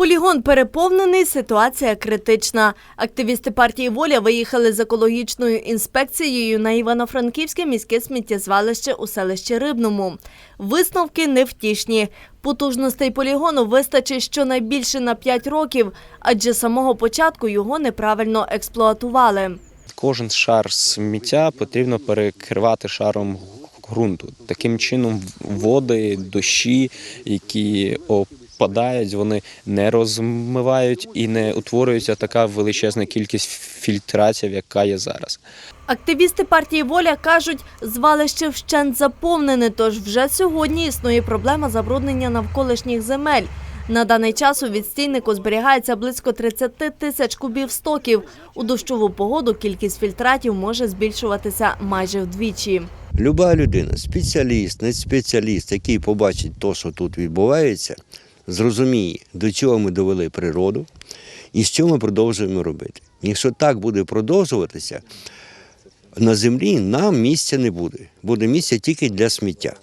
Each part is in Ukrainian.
Полігон переповнений, ситуація критична. Активісти партії Воля виїхали з екологічною інспекцією на Івано-Франківське міське сміттєзвалище у селищі Рибному. Висновки невтішні. Потужностей полігону вистачить щонайбільше на 5 років, адже з самого початку його неправильно експлуатували. Кожен шар сміття потрібно перекривати шаром ґрунту. Таким чином, води, дощі, які опадають, вони не розмивають і не утворюється така величезна кількість фільтратів, яка є зараз. Активісти партії Воля кажуть, звалище вщент заповнене, тож вже сьогодні існує проблема забруднення навколишніх земель. На даний час у відстійнику зберігається близько 30 тисяч кубів стоків. У дощову погоду кількість фільтратів може збільшуватися майже вдвічі. Люба людина, спеціаліст, не спеціаліст, який побачить те, що тут відбувається, зрозуміє, до чого ми довели природу і що ми продовжуємо робити. Якщо так буде продовжуватися, на землі нам місця не буде. Буде місце тільки для сміття.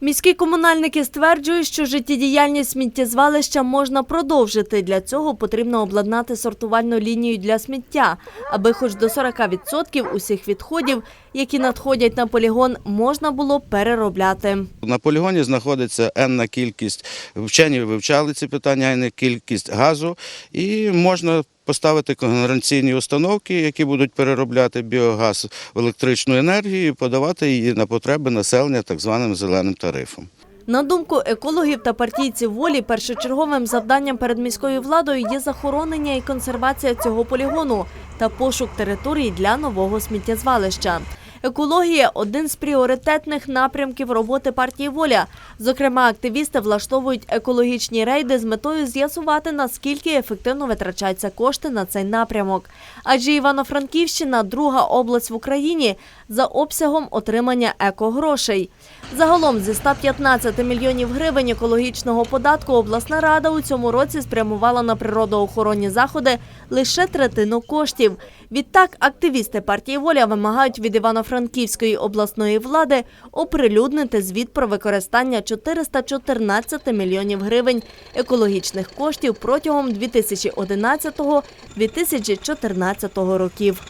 Міські комунальники стверджують, що життєдіяльність сміттєзвалища можна продовжити. Для цього потрібно обладнати сортувальну лінію для сміття, аби хоч до 40% усіх відходів, які надходять на полігон, можна було переробляти. На полігоні знаходиться енна кількість, вчені вивчали ці питання, енна кількість газу, і можна поставити конгенераційні установки, які будуть переробляти біогаз в електричну енергію і подавати її на потреби населення так званим зеленим тарифом. На думку екологів та партійців волі, першочерговим завданням перед міською владою є захоронення і консервація цього полігону та пошук територій для нового сміттєзвалища. Екологія один з пріоритетних напрямків роботи партії Воля. Зокрема, активісти влаштовують екологічні рейди з метою з'ясувати, наскільки ефективно витрачаються кошти на цей напрямок. Адже Івано-Франківщина друга область в Україні за обсягом отримання екогрошей. Загалом зі 115 мільйонів гривень екологічного податку обласна рада у цьому році спрямувала на природоохоронні заходи лише третину коштів. Відтак, активісти партії Воля вимагають від Івано-Франківської обласної влади оприлюднити звіт про використання 414 мільйонів гривень екологічних коштів протягом 2011-2014 років.